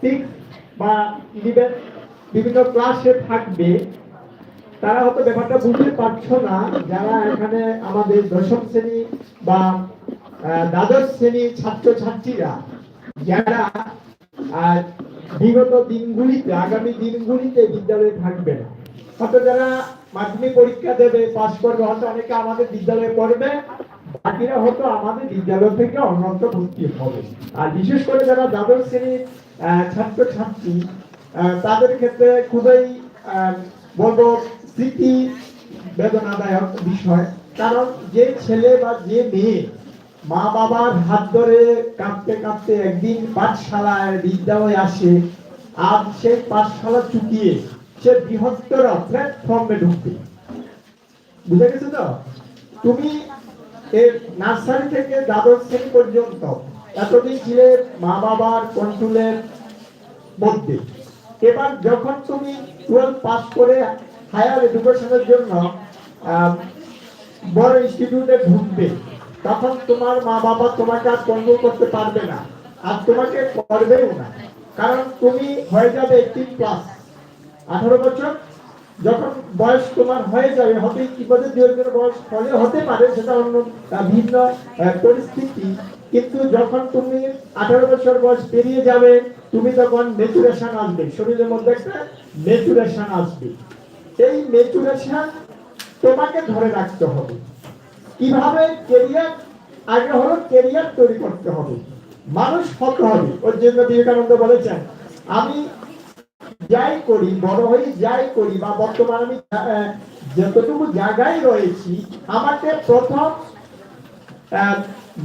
Six বা eleven বিভিন্ন ক্লাসে থাকবে, তারা হয়তো ব্যাপারটা বুঝতে পারছ না। যারা এখানে আমাদের দশম শ্রেণি বা দ্বাদশ শ্রেণির ছাত্র ছাত্রীরা যারা বিগত দিনগুলিতে, আগামী দিনগুলিতে বিদ্যালয়ে থাকবে না। হয়তো যারা মাধ্যমিক পরীক্ষা দেবে, পাশ করবে, হয়তো অনেকে আমাদের বিদ্যালয়ে পড়বে। বাকিরা হয়তো আমাদের বিদ্যালয় থেকে অন্যত্র ভর্তি হবে। আর বিশেষ করে যারা দ্বাদশ শ্রেণির ছাত্র ছাত্রী তাদের ক্ষেত্রে খুবই বলব স্মৃতি বেদনাদায়ক বিষয়। কারণ যে ছেলে বা যে মেয়ে মা বাবার হাত ধরে কাঁদতে কাঁদতে একদিন পাঠশালায় বিদ্যালয়ে আসে, আর সেই পাঠশালা চুকিয়ে সে বৃহত্তর প্ল্যাটফর্মে ঢুকবে। বুঝে গেছে তো? তুমি এর নার্সারি থেকে দ্বাদশ শ্রেণি পর্যন্ত। এতদিন ছিলে মা বাবার কন্ট্রোলের মধ্যে। এবার যখন তুমি টুয়েলভ পাস করে হায়ার এডুকেশনের জন্য বড় ইনস্টিটিউটে ঢুকবে, তখন তোমার মা বাবা তোমাকে আর কন্ট্রোল করতে পারবে না, আর তোমাকে করবেও না। কারণ তুমি হয়ে যাবে এইটিন প্লাস আঠারো বছর যখন বয়স তোমার হয়ে যাবে হতে কি বলে দু বয়স ফলে হতে পারে সেটা অন্য ভিন্ন পরিস্থিতি। কিন্তু যখন তুমি আঠারো বছর বয়স পেরিয়ে যাবে, তুমি তখন মেচুরেশন আসবে। শরীরের মধ্যে একটা মেচুরেশন আসবে। এই মেচুরেশন তোমাকে ধরে রাখতে হবে। কীভাবে কেরিয়ার আগে হলো কেরিয়ার তৈরি করতে হবে। মানুষ হতে হবে। ওর জন্য বিবেকানন্দ বলেছেন, আমি যাই করি, বড় হয়ে যাই করি বা বর্তমানে আমি যতটুকু জায়গায় রয়েছি, আমাকে প্রথম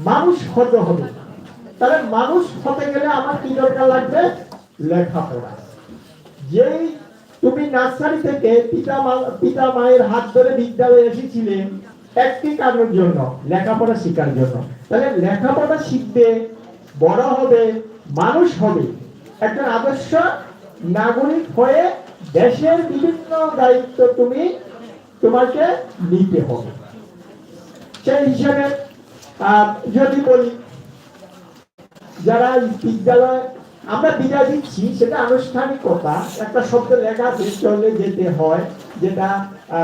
মানুষ হতে হবে। তাহলে মানুষ হতে গেলে আমার কি দরকার লাগবে? লেখাপড়া। যেই তুমি নার্সারি থেকে পিতা পিতা মায়ের হাত ধরে বিদ্যালয়ে এসেছিলেন একটি কারণের জন্য, লেখাপড়া শেখার জন্য। তাহলে লেখাপড়া শিখবে বড় হবে, মানুষ হবে। একজন আদর্শ নাগরিক হয়ে দেশের বিভিন্ন দায়িত্ব তুমি তোমাকে নিতে হবে। সেই হিসাবে যদি বলি যারা বিদ্যালয় আমরা বিদায় দিচ্ছি সেটা আনুষ্ঠানিকতা একটা শব্দ লেখা আছে চলে যেতে হয় যেটা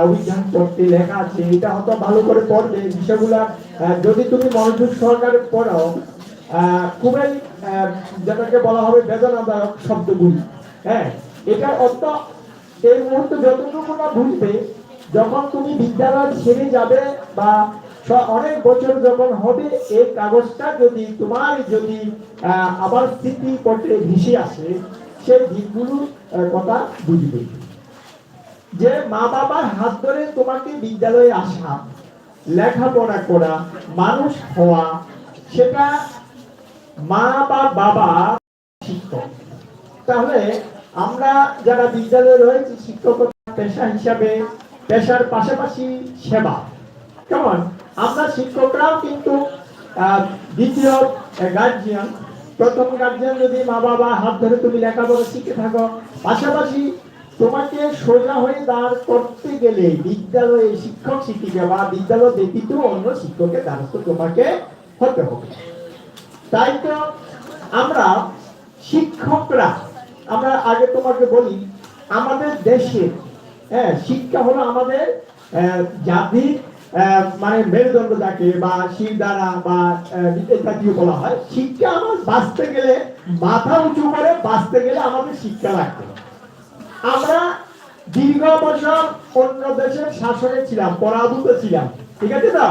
অভিযান করতে লেখা আছে এটা হয়তো ভালো করে পড়বে বিষয়গুলা যদি তুমি মনোযোগ সহকারে পড়ো আহ, খুবই যেটাকে বলা হবে বেদনাদায়ক শব্দগুলি। হ্যাঁ অর্থ এই মুহূর্তে যতটুকু না বুঝবে, যখন তুমি বিদ্যালয় ছেড়ে যাবে বা অনেক বছর যখন হবে এই কাগজটা যদি তোমার যদি আবার ভেসে আসে সেই দিকগুলো কথা বুঝবে। যে মা বাবার হাত ধরে তোমাকে বিদ্যালয়ে আসা, লেখাপড়া করা, মানুষ হওয়া, সেটা মা বা বাবা তাহলে আমরা যারা বিদ্যালয়ে রয়েছি, শিক্ষকতা, পেশা হিসাবে, পেশার পাশাপাশি সেবা। কেমন? আমরা শিক্ষকরাও কিন্তু দ্বিতীয় গার্জিয়ান প্রথম গার্জিয়ান যদি মা বাবা হাত ধরে তুমি লেখাপড়া শিখে থাকো, পাশাপাশি তোমাকে সোজা হয়ে দাঁড় করতে গেলে বিদ্যালয়ে শিক্ষক শিক্ষিকা বা বিদ্যালয় ব্যতীত অন্য শিক্ষকের দ্বারস্থ তোমাকে হতে হবে। তাই তো আমরা শিক্ষকরা আমরা আগে তোমাকে বলি, আমাদের দেশে হ্যাঁ শিক্ষা হলো আমাদের জাতির মানে মেরুদণ্ড যাকে বা শির দ্বারা বা ইত্যাদিও বলা হয়। শিক্ষা আমার বাঁচতে গেলে, মাথা উঁচু করে বাঁচতে গেলে আমাদের শিক্ষা লাগবে। আমরা দীর্ঘ বছর অন্য দেশের শাসনে ছিলাম, পরাভূত ছিলাম, ঠিক আছে তো?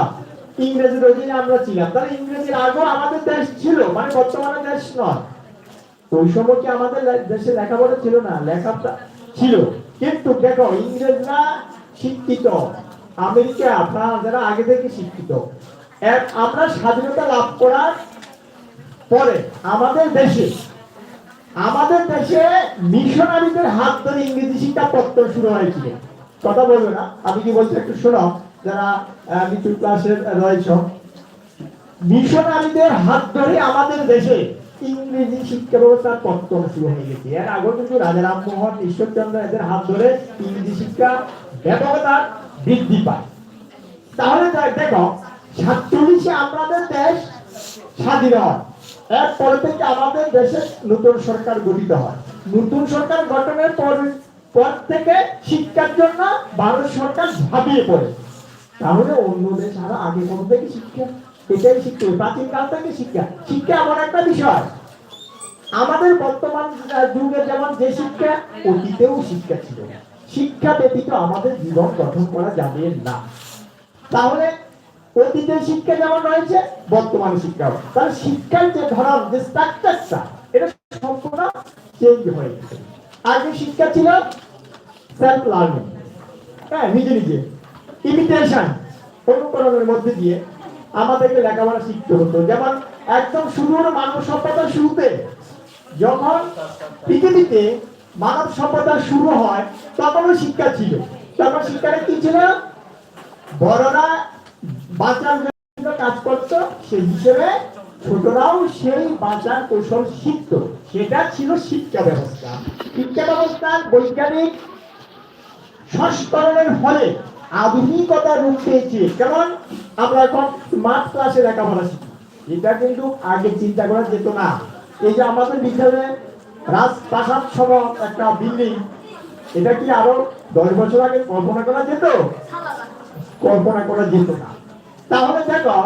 ইংরেজির অধীনে আমরা ছিলাম। তাহলে ইংরেজির আগেও আমাদের দেশ ছিল মানে বর্তমানে দেশ নয়। ওই সময় কি আমাদের দেশে লেখাপড়া ছিল না, লেখাপড়া ছিল। কিন্তু দেখো, ইংরেজরা শিক্ষিত, আমেরিকা, ফ্রান্স যারা আগে থেকে শিক্ষিত। এক আমরা স্বাধীনতা লাভ করার পরে আমাদের দেশে আমাদের দেশে মিশনারিদের হাত ধরে ইংরেজি শিক্ষা পত্র শুরু হয়েছিল। কথা বলবে না, আমি কি বলছি একটু শোনো যারা নিচু ক্লাসের রয়েছ। মিশনারিদের হাত ধরে আমাদের দেশে ইংরেজি শিক্ষা ব্যবস্থার পত্তন শুরু হয়ে গেছে। এর আগে কিন্তু রাজা রামমোহন, ঈশ্বরচন্দ্র এদের হাত ধরে ইংরেজি শিক্ষা ব্যাপকতা বৃদ্ধি পায়। তাহলে দেখো, সাতচল্লিশে আমাদের দেশ স্বাধীন হয়। এরপরে থেকে আমাদের দেশে নতুন সরকার গঠিত হয়। নতুন সরকার গঠনের পর পর থেকে শিক্ষার জন্য ভারত সরকার ঝাঁপিয়ে পড়ে। তাহলে অন্য দেশ আরও আগে কোন থেকে শিক্ষা থেকে শিক্ষা শিক্ষা। এমন একটা বিষয়। আমাদের বর্তমান যেমন যে শিক্ষা, অতীতেও শিক্ষা ছিল। শিক্ষা ব্যতীত আমাদের জীবন গঠন করা যাবে না। তাহলে অতীতের শিক্ষা যেমন রয়েছে, বর্তমান শিক্ষা তাহলে শিক্ষার যে ধরন, যে স্ট্রাকচারটা এটা সম্পূর্ণ চেঞ্জ হয়ে গেছে। আগে শিক্ষা ছিল সেলফ লার্নিং হ্যাঁ নিজে নিজে। ইমিটেশন অনুকরণের মধ্যে দিয়ে আমাদেরকে লেখাপড়া শিখতে হতো। যেমন একদম শুরুর মানব সভ্যতার শুরুতে যখন পৃথিবীতে মানব সভ্যতা শুরু হয়, তখনও শিক্ষা ছিল। তখন শিক্ষাটা কি ছিল? বড়রা বাঁচার জন্য কাজ করতো, সেই হিসেবে ছোটরাও সেই বাঁচার কৌশল শিখতো। সেটা ছিল শিক্ষা ব্যবস্থা। শিক্ষা ব্যবস্থার বৈজ্ঞানিক সংস্করণের ফলে আধুনিকতা রূপ পেয়েছে। যেমন আমরা এখন স্মার্ট ক্লাসে লেখাপড়া শিখি। এটা কিন্তু আগে চিন্তা করা যেত না। এই যে আমাদের বিদ্যালয়ে রাজপ্রাসাদ সম একটা বিল্ডিং এটা কি আরও দশ বছর আগে কল্পনা করা যেত? কল্পনা করা যেত না। তাহলে দেখো,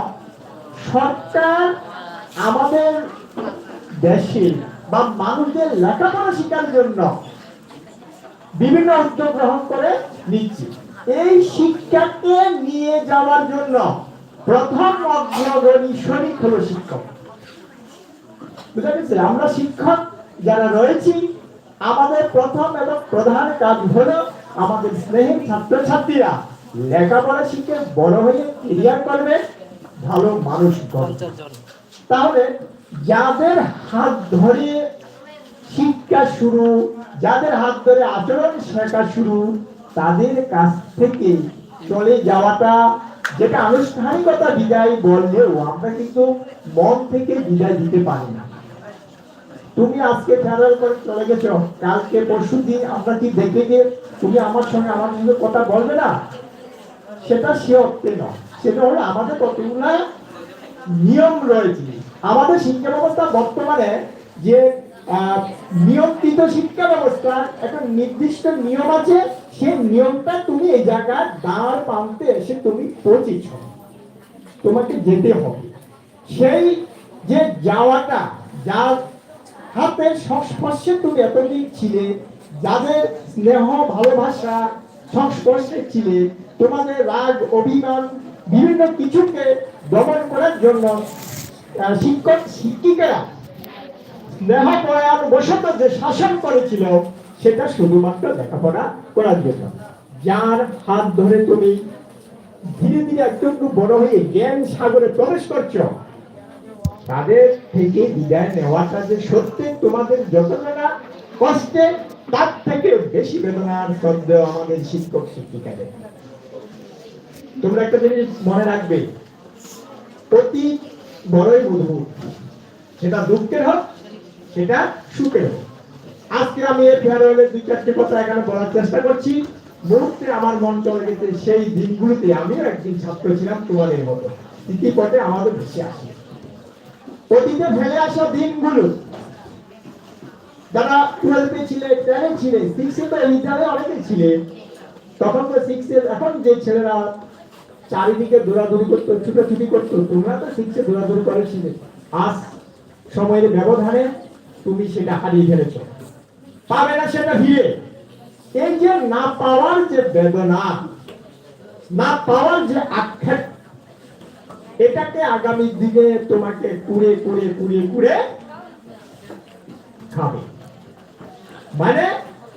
সরকার আমাদের দেশে বা মানুষদের লেখাপড়া শেখার জন্য বিভিন্ন উদ্যোগ গ্রহণ করে নিচ্ছে। এই শিক্ষাকে নিয়ে যাওয়ার জন্য প্রথম অগ্রগণী শরিক হলো শিক্ষক। বুঝা গেছে আমরা শিক্ষক যারা রয়েছি, আমাদের প্রথম এবং প্রধান কাজ হলো আমাদের স্নেহের ছাত্রছাত্রীরা লেখাপড়া শিখে বড় হয়ে ক্লিয়ার করবে, ভালো মানুষ তাহলে যাদের হাত ধরে শিক্ষা শুরু, যাদের হাত ধরে আচরণ শেখা শুরু তাদের কাছ থেকে চলে যাওয়াটা যেটা আনুষ্ঠানিকতা বিদায় বললেও আমরা কিন্তু মন থেকে বিদায় দিতে পারি না। তুমি আজকে ফেরার করে চলে গেছো, কালকে পরশু দিন আমরা কি দেখে যে তুমি আমার সঙ্গে আমার সঙ্গে কথা বলবে না? সেটা সে অর্থে নয়। সেটা হলো আমাদের কতগুলা নিয়ম রয়েছে। আমাদের শিক্ষা ব্যবস্থা বর্তমানে যে নিয়ন্ত্রিত শিক্ষা ব্যবস্থা একটা নির্দিষ্ট নিয়ম আছে সেই নিয়মটা তুমি এই জায়গায় দাঁড় পান্তে এসে তুমি পৌঁছেছ। তোমাকে যেতে হবে। সেই যে যাওয়াটা, যার হাতের সংস্পর্শে তুমি এতদিন ছিলে, যাদের স্নেহ, ভালোবাসা সংস্পর্শে ছিলে, তোমাদের রাগ, অভিমান, বিভিন্ন কিছুকে দমন করার জন্য শিক্ষক, শিক্ষিকারা স্নেহ পরায়ণ বসত যে শাসন করেছিল সেটা শুধুমাত্র লেখাপড়া করার জন্য। যার হাত ধরে তুমি ধীরে ধীরে একটু বড় হয়ে জ্ঞান সাগরে প্রবেশ করছ, তাদের থেকে বিদায় নেওয়াটা যে সত্যি তোমাদের যতটা কষ্টে, তার থেকে বেশি বেদনার শব্দ আমাদের শিক্ষক শিক্ষিকাদের। তোমরা একটা জিনিস মনে রাখবে, অতি বড়ই মধুর সেটা দুঃখের হোক, সেটা সুখের হোক। আজকে আমি এই ফেয়ারওয়েলের দুই, চারটে কথা এখানে বলার চেষ্টা করছি। মুহূর্তে আমার মন চলে গেছে, সেই দিনগুলোতে আমিও একদিন ছাত্র ছিলাম তোমাদের মতো। স্মৃতিপটে আমাদের ভেসে আসে। অতীতে ফেলে আসা দিনগুলো, যারা টুয়েলভে ছিলে টেনে ছিলে সিক্সে তো ইন্টারে অনেকে ছিলে, তখন তো সিক্সে এখন যে ছেলেরা চারিদিকে দৌড়াদৌড়ি করতো, ছুটোছুটি করতো, তোমরা তো সিক্সে দৌড়াদৌড়ি করেছিলে। আজ সময়ের ব্যবধানে তুমি সেটা হারিয়ে ফেলেছো। পাবে না সেটা ফিরে এই যে না পাওয়ার যে বেদনা, না পাওয়ার যে আক্ষেপ, এটাকে আগামী দিনে তোমাকে কুড়ে কুড়ে কুড়ে কুড়ে খাবে। মানে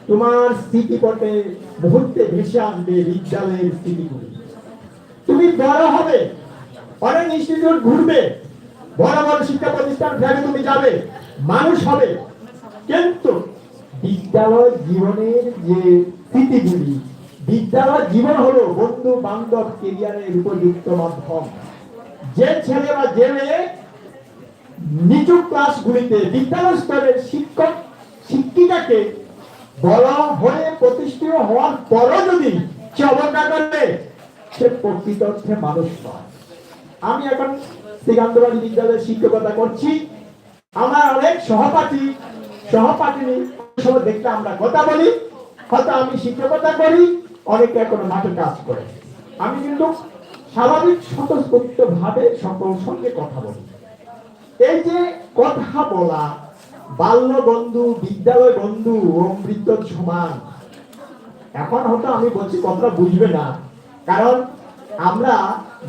তোমার স্মৃতিপটে মুহূর্তে ভেসে আসবে বিদ্যালয়ের স্মৃতিগুলি। তুমি বড় হবে, অনেক ইনস্টিটিউট ঘুরবে, বড় বড় শিক্ষা প্রতিষ্ঠান ফেলে তুমি যাবে, মানুষ হবে। কিন্তু বিদ্যালয় জীবনের যে স্মৃতিগুলি, বিদ্যালয় জীবন হলো বন্ধু বান্ধব কেরিয়ারের উপযুক্ত মাধ্যম। যে ছেলে বা যে মেয়ে নিচু ক্লাসগুলিতে বিদ্যালয় স্তরের শিক্ষক, শিক্ষিকাকে বড় হয়ে প্রতিষ্ঠিত হওয়ার পরও যদি সে অবজ্ঞা করে, সে প্রকৃত অর্থে মানুষ নয়। আমি এখন শ্রীকান্তবাড়ি বিদ্যালয়ে শিক্ষকতা করছি। আমার অনেক সহপাঠী সহপাঠিনী সময় দেখতে আমরা কথা বলি, হয়তো আমি শিক্ষকতা করি, অনেকে এখনও মাঠে কাজ করে। আমি কিন্তু স্বাভাবিক স্বতঃস্ফূর্ত ভাবে সকল সঙ্গে কথা বলি। এই যে কথা বলা, বাল্য বন্ধু, বিদ্যালয় বন্ধু, অমৃত সমান, এখন হয়তো আমি বলছি কথাটা বুঝবে না। কারণ আমরা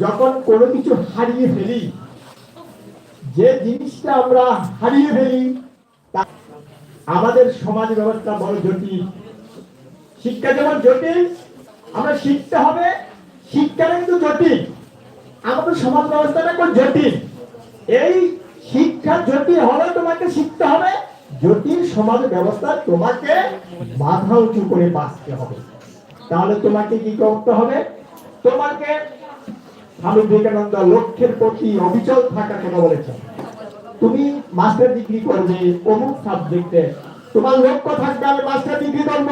যখন কোনো কিছু হারিয়ে ফেলি, যে জিনিসটা আমরা হারিয়ে ফেলি আমাদের সমাজ ব্যবস্থা বড় জটিল। শিক্ষা যেমন জটিল, আমরা শিখতে হবে শিক্ষা কিন্তু জটিল। আমাদের সমাজ ব্যবস্থাটা খুব জটিল। এই শিক্ষা জটিল হলে তোমাকে শিখতে হবে, জটিল সমাজ ব্যবস্থা তোমাকে মাথা উঁচু করে বাঁচতে হবে। তাহলে তোমাকে কি করতে হবে? তোমাকে স্বামী বিবেকানন্দ লক্ষ্যের প্রতি অবিচল থাকার কথা বলেছেন। তুমি মাস্টার ডিগ্রি করবে, অমুক সাবজেক্টে তোমার লক্ষ্য থাকবে, আমি মাস্টার ডিগ্রি করব।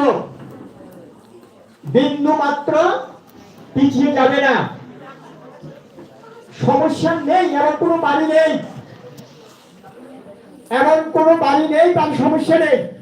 বিন্দু মাত্র পিছিয়ে যাবে না। সমস্যা নেই, এমন কোনো বাড়ি নেই। এমন কোনো বাড়ি নেই, তার সমস্যা নেই।